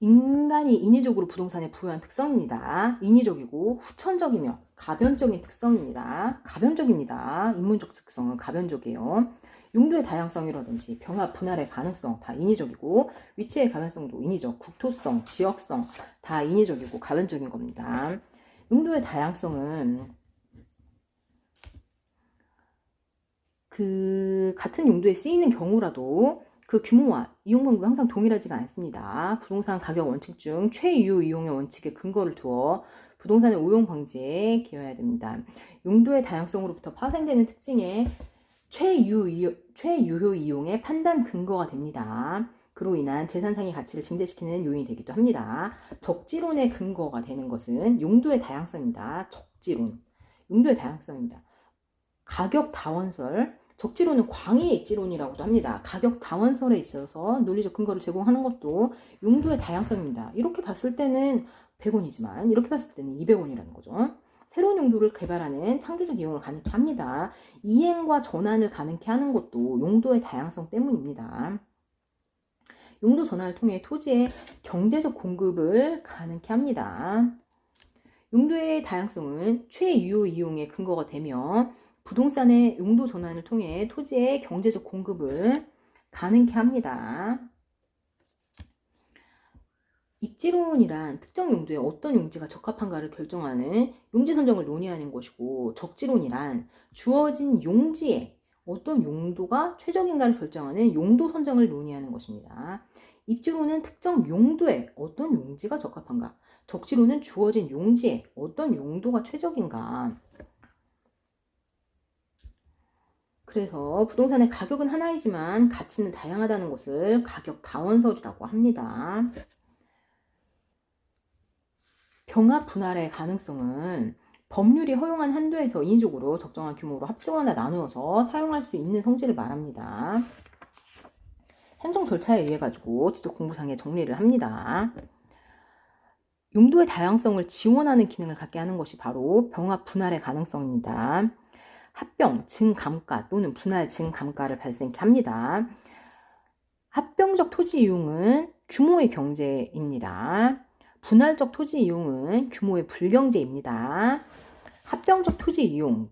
인간이 인위적으로 부동산에 부여한 특성입니다. 인위적이고 후천적이며 가변적인 특성입니다. 가변적입니다. 인문적 특성은 가변적이에요. 용도의 다양성이라든지 병합 분할의 가능성 다 인위적이고 위치의 가변성도 인위적, 국토성, 지역성 다 인위적이고 가변적인 겁니다. 용도의 다양성은 그 같은 용도에 쓰이는 경우라도 그 규모와 이용 방법이 항상 동일하지가 않습니다. 부동산 가격 원칙 중 최유 이용의 원칙에 근거를 두어 부동산의 오용 방지에 기여해야 됩니다. 용도의 다양성으로부터 파생되는 특징에 최유, 최유효 이용의 판단 근거가 됩니다. 그로 인한 재산상의 가치를 증대시키는 요인이 되기도 합니다. 적지론의 근거가 되는 것은 용도의 다양성입니다. 적지론. 용도의 다양성입니다. 가격 다원설. 적지론은 광의 입지론이라고도 합니다. 가격 다원설에 있어서 논리적 근거를 제공하는 것도 용도의 다양성입니다. 이렇게 봤을 때는 100원이지만 이렇게 봤을 때는 200원이라는 거죠. 새로운 용도를 개발하는 창조적 이용을 가능케 합니다. 이행과 전환을 가능케 하는 것도 용도의 다양성 때문입니다. 용도 전환을 통해 토지의 경제적 공급을 가능케 합니다. 용도의 다양성은 최유효 이용의 근거가 되며 부동산의 용도 전환을 통해 토지의 경제적 공급을 가능케 합니다. 입지론이란 특정 용도에 어떤 용지가 적합한가를 결정하는 용지 선정을 논의하는 것이고 적지론이란 주어진 용지에 어떤 용도가 최적인가를 결정하는 용도 선정을 논의하는 것입니다. 입지론은 특정 용도에 어떤 용지가 적합한가, 적지론은 주어진 용지에 어떤 용도가 최적인가. 그래서 부동산의 가격은 하나이지만 가치는 다양하다는 것을 가격 다원설이라고 합니다. 병합 분할의 가능성은 법률이 허용한 한도에서 인위적으로 적정한 규모로 합치거나 나누어서 사용할 수 있는 성질을 말합니다. 행정 절차에 의해 가지고 지적 공부상의 정리를 합니다. 용도의 다양성을 지원하는 기능을 갖게 하는 것이 바로 병합 분할의 가능성입니다. 합병, 증감가 또는 분할 증감가를 발생케 합니다. 합병적 토지 이용은 규모의 경제입니다. 분할적 토지 이용은 규모의 불경제입니다. 합병적 토지 이용.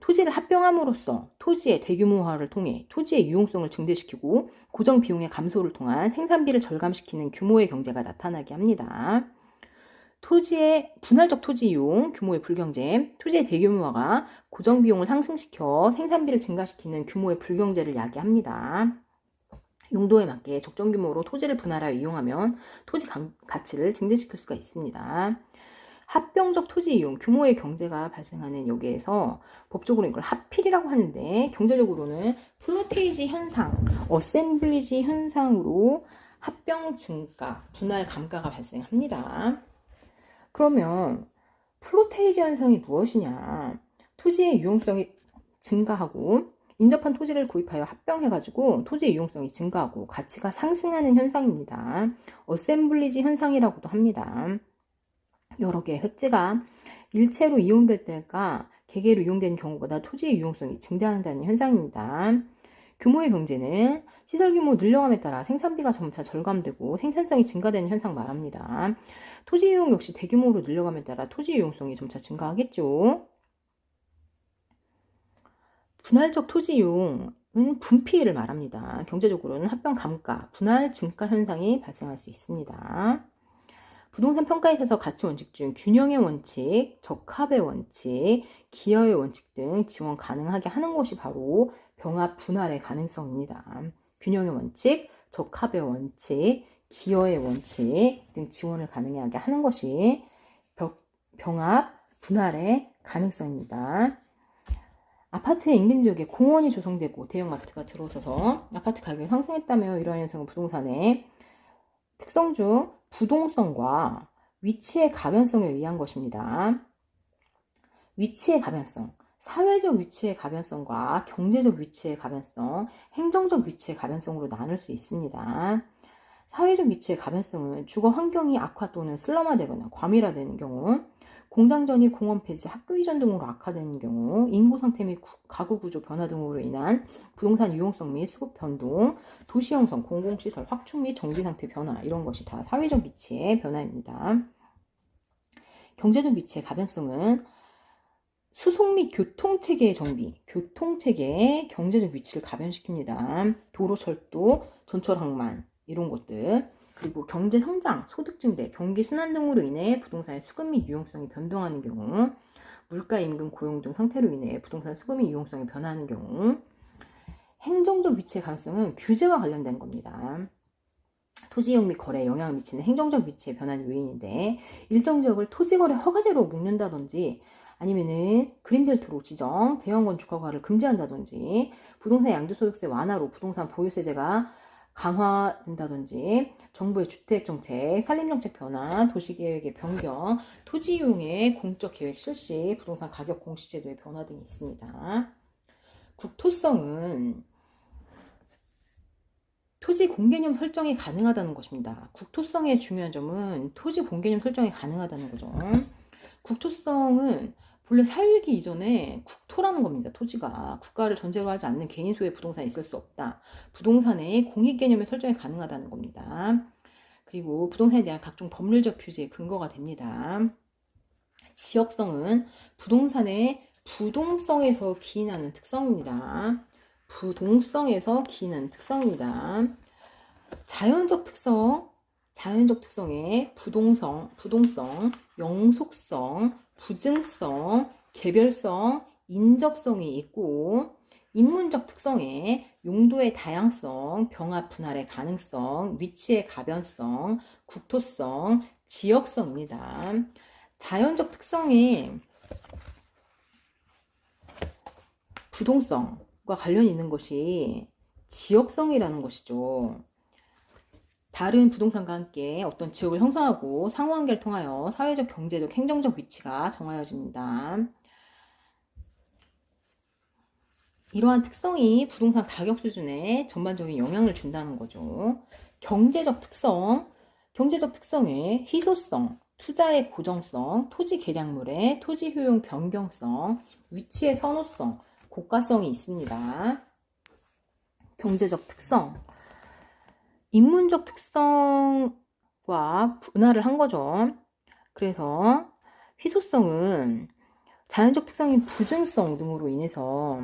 토지를 합병함으로써 토지의 대규모화를 통해 토지의 유용성을 증대시키고 고정 비용의 감소를 통한 생산비를 절감시키는 규모의 경제가 나타나게 합니다. 토지의 분할적 토지 이용, 규모의 불경제, 토지의 대규모화가 고정 비용을 상승시켜 생산비를 증가시키는 규모의 불경제를 야기합니다. 용도에 맞게 적정 규모로 토지를 분할하여 이용하면 토지 가, 가치를 증대시킬 수가 있습니다. 합병적 토지 이용, 규모의 경제가 발생하는 여기에서 법적으로 이걸 합필이라고 하는데 경제적으로는 플로테이지 현상, 어셈블리지 현상으로 합병 증가, 분할 감가가 발생합니다. 그러면 플로테이지 현상이 무엇이냐? 토지의 유용성이 증가하고 인접한 토지를 구입하여 합병해가지고 토지의 유용성이 증가하고 가치가 상승하는 현상입니다. 어셈블리지 현상이라고도 합니다. 여러 개의 획지가 일체로 이용될 때가 개개로 이용되는 경우보다 토지의 유용성이 증대한다는 현상입니다. 규모의 경제는 시설 규모 늘려감에 따라 생산비가 점차 절감되고 생산성이 증가되는 현상 말합니다. 토지 이용 역시 대규모로 늘려감에 따라 토지 이용성이 점차 증가하겠죠. 분할적 토지 이용 은 분피를 말합니다. 경제적으로는 합병 감가, 분할 증가 현상이 발생할 수 있습니다. 부동산 평가에 있어서 가치 원칙 중 균형의 원칙, 적합의 원칙, 기여의 원칙 등 지원 가능하게 하는 것이 바로 병합 분할의 가능성입니다. 균형의 원칙, 적합의 원칙, 기여의 원칙 등 지원을 가능하게 하는 것이 병합 분할의 가능성입니다. 아파트의 인근 지역에 공원이 조성되고 대형마트가 들어서서 아파트 가격이 상승했다며 이러한 현상은 부동산의 특성 중 부동성과 위치의 가변성에 의한 것입니다. 위치의 가변성, 사회적 위치의 가변성과 경제적 위치의 가변성, 행정적 위치의 가변성으로 나눌 수 있습니다. 사회적 위치의 가변성은 주거 환경이 악화 또는 슬럼화되거나 과밀화되는 경우, 공장 전입, 공원 폐지, 학교 이전 등으로 악화되는 경우, 인구 상태 및 구- 가구 구조 변화 등으로 인한 부동산 유용성 및 수급 변동, 도시 형성, 공공시설 확충 및 정비 상태 변화 이런 것이 다 사회적 위치의 변화입니다. 경제적 위치의 가변성은 수송 및 교통 체계의 정비, 교통 체계의 경제적 위치를 가변시킵니다. 도로, 철도, 전철 항만 이런 것들 그리고 경제 성장, 소득 증대, 경기 순환 등으로 인해 부동산의 수급 및 유용성이 변동하는 경우 물가, 임금, 고용 등 상태로 인해 부동산 수급 및 유용성이 변하는 경우 행정적 위치의 가능성은 규제와 관련된 겁니다. 토지 이용 및 거래에 영향을 미치는 행정적 위치의 변화는 요인인데 일정 지역을 토지 거래 허가제로 묶는다든지 아니면은 그린벨트로 지정, 대형 건축 허가를 금지한다든지 부동산 양도소득세 완화로 부동산 보유세제가 강화된다든지 정부의 주택 정책, 산림 정책 변화, 도시 계획의 변경, 토지 이용의 공적 계획 실시, 부동산 가격 공시 제도의 변화 등이 있습니다. 국토성은 토지 공개념 설정이 가능하다는 것입니다. 국토성의 중요한 점은 토지 공개념 설정이 가능하다는 거죠. 국토성은 본래 살기 이전에 국토라는 겁니다. 토지가 국가를 전제로 하지 않는 개인 소유의 부동산이 있을 수 없다. 부동산의 공익 개념의 설정이 가능하다는 겁니다. 그리고 부동산에 대한 각종 법률적 규제의 근거가 됩니다. 지역성은 부동산의 부동성에서 기인하는 특성입니다. 부동성에서 기인하는 특성입니다. 자연적 특성, 자연적 특성의 부동성, 부동성, 영속성, 부증성, 개별성, 인접성이 있고 인문적 특성에 용도의 다양성, 병합 분할의 가능성, 위치의 가변성, 국토성, 지역성입니다. 자연적 특성에 부동성과 관련이 있는 것이 지역성이라는 것이죠. 다른 부동산과 함께 어떤 지역을 형성하고 상호관계를 통하여 사회적, 경제적, 행정적 위치가 정하여집니다. 이러한 특성이 부동산 가격 수준에 전반적인 영향을 준다는 거죠. 경제적 특성, 경제적 특성의 희소성, 투자의 고정성, 토지 계량물의 토지 효용 변경성, 위치의 선호성, 고가성이 있습니다. 경제적 특성, 인문적 특성과 분할을 한 거죠. 그래서 희소성은 자연적 특성인 부증성 등으로 인해서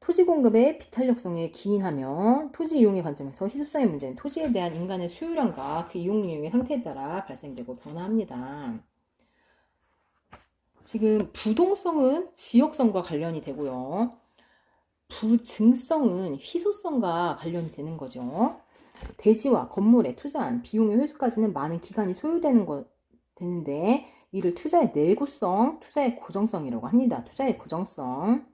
토지 공급의 비탄력성에 기인하며 토지 이용의 관점에서 희소성의 문제는 토지에 대한 인간의 소유량과 그 이용 능력의 상태에 따라 발생되고 변화합니다. 지금 부동성은 지역성과 관련이 되고요. 부증성은 희소성과 관련이 되는 거죠. 대지와 건물에 투자한 비용의 회수까지는 많은 기간이 소요되는 거 되는데 이를 투자의 내구성, 투자의 고정성이라고 합니다. 투자의 고정성.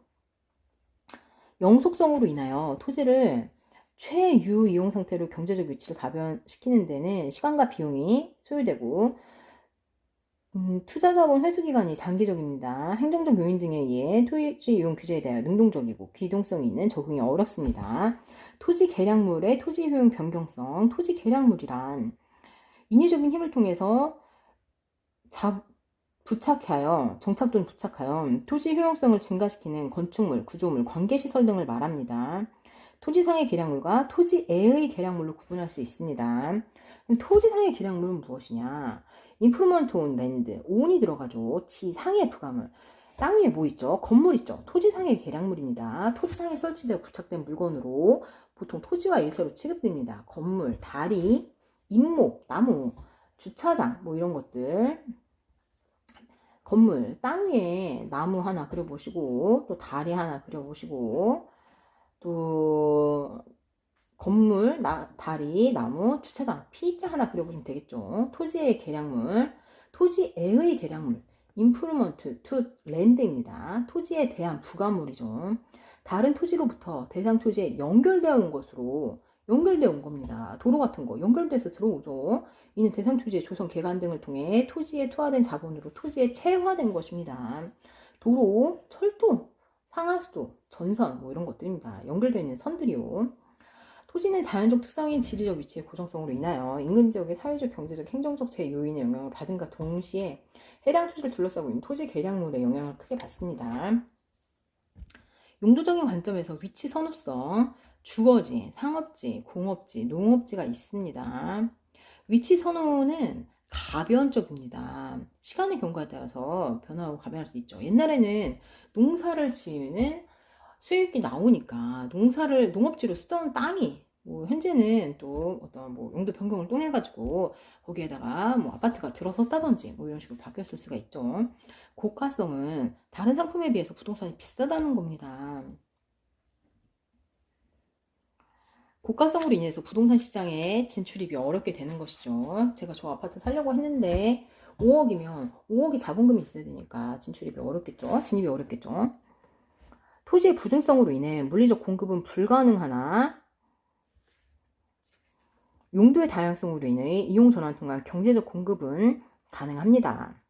영속성으로 인하여 토지를 최유 이용 상태로 경제적 위치를 가변시키는 데는 시간과 비용이 소요되고 음, 투자 자본 회수 기간이 장기적입니다. 행정적 요인 등에 의해 토지 이용 규제에 대하여 능동적이고 기동성이 있는 적응이 어렵습니다. 토지 계량물의 토지 효용 변경성, 토지 계량물이란 인위적인 힘을 통해서 자, 부착하여 정착 또는 부착하여 토지 효용성을 증가시키는 건축물, 구조물, 관계시설 등을 말합니다. 토지상의 계량물과 토지에의 계량물로 구분할 수 있습니다. 토지상의 계량물은 무엇이냐? 인프루먼트 온 랜드, 온이 들어가죠. 지상의 부가물. 땅 위에 뭐 있죠? 건물 있죠. 토지상의 계량물입니다. 토지상에 설치되어 부착된 물건으로 보통 토지와 일체로 취급됩니다. 건물, 다리, 잇목, 나무, 주차장, 뭐 이런 것들. 건물, 땅 위에 나무 하나 그려보시고, 또 다리 하나 그려보시고, 또 건물, 나, 다리, 나무, 주차장, P자 하나 그려보시면 되겠죠. 토지의 계량물, 토지에의 계량물, 인프루먼트 투 랜드입니다. 토지에 대한 부가물이죠. 다른 토지로부터 대상 토지에 연결되어 온 것으로 연결되어 온 겁니다. 도로 같은 거 연결돼서 들어오죠. 이는 대상 토지의 조성 개간 등을 통해 토지에 투하된 자본으로 토지에 체화된 것입니다. 도로, 철도, 상하수도, 전선 뭐 이런 것들입니다. 연결되어 있는 선들이요. 토지는 자연적 특성인 지리적 위치의 고정성으로 인하여 인근 지역의 사회적, 경제적, 행정적 제 요인의 영향을 받은과 동시에 해당 토지를 둘러싸고 있는 토지 계량물에 영향을 크게 받습니다. 용도적인 관점에서 위치 선호성, 주거지, 상업지, 공업지, 농업지가 있습니다. 위치 선호는 가변적입니다. 시간의 경과에 따라서 변화하고 가변할 수 있죠. 옛날에는 농사를 지으면 수익이 나오니까 농사를 농업지로 쓰던 땅이 뭐 현재는 또 어떤 뭐 용도 변경을 통해 가지고 거기에다가 뭐 아파트가 들어섰다든지 뭐 이런 식으로 바뀌었을 수가 있죠. 고가성은 다른 상품에 비해서 부동산이 비싸다는 겁니다. 고가성으로 인해서 부동산 시장에 진출입이 어렵게 되는 것이죠. 제가 저 아파트 살려고 했는데 5억이면 5억이 자본금이 있어야 되니까 진출입이 어렵겠죠. 진입이 어렵겠죠. 토지의 부증성으로 인해 물리적 공급은 불가능하나 용도의 다양성으로 인해 이용 전환 통한 경제적 공급은 가능합니다.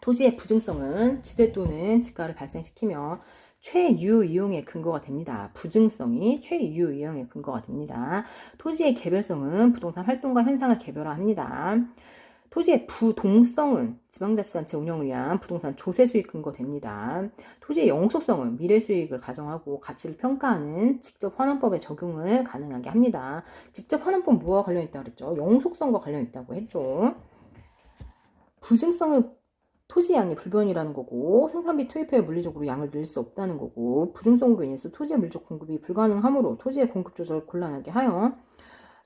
토지의 부증성은 지대 또는 지가를 발생시키며 최유 이용의 근거가 됩니다. 부증성이 최유 이용의 근거가 됩니다. 토지의 개별성은 부동산 활동과 현상을 개별화합니다. 토지의 부동성은 지방자치단체 운영을 위한 부동산 조세 수익 근거 됩니다. 토지의 영속성은 미래 수익을 가정하고 가치를 평가하는 직접 환원법의 적용을 가능하게 합니다. 직접 환원법 뭐와 관련 있다고 그랬죠? 영속성과 관련 있다고 했죠. 부증성은 토지 양의 불변이라는 거고 생산비 투입에 물리적으로 양을 늘릴 수 없다는 거고 부증성으로 인해서 토지의 물적 공급이 불가능하므로 토지의 공급 조절을 곤란하게 하여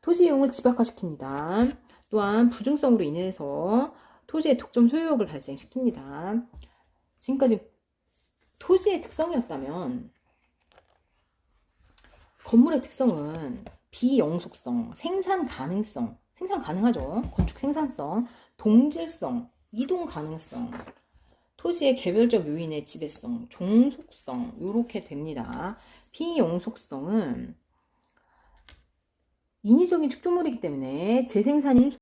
토지 이용을 집약화시킵니다. 또한 부증성으로 인해서 토지의 독점 소유욕을 발생시킵니다. 지금까지 토지의 특성이었다면 건물의 특성은 비영속성, 생산 가능성, 생산 가능하죠. 건축 생산성, 동질성, 이동 가능성, 토지의 개별적 요인의 지배성, 종속성 이렇게 됩니다. 비영속성은 인위적인 축조물이기 때문에 재생산인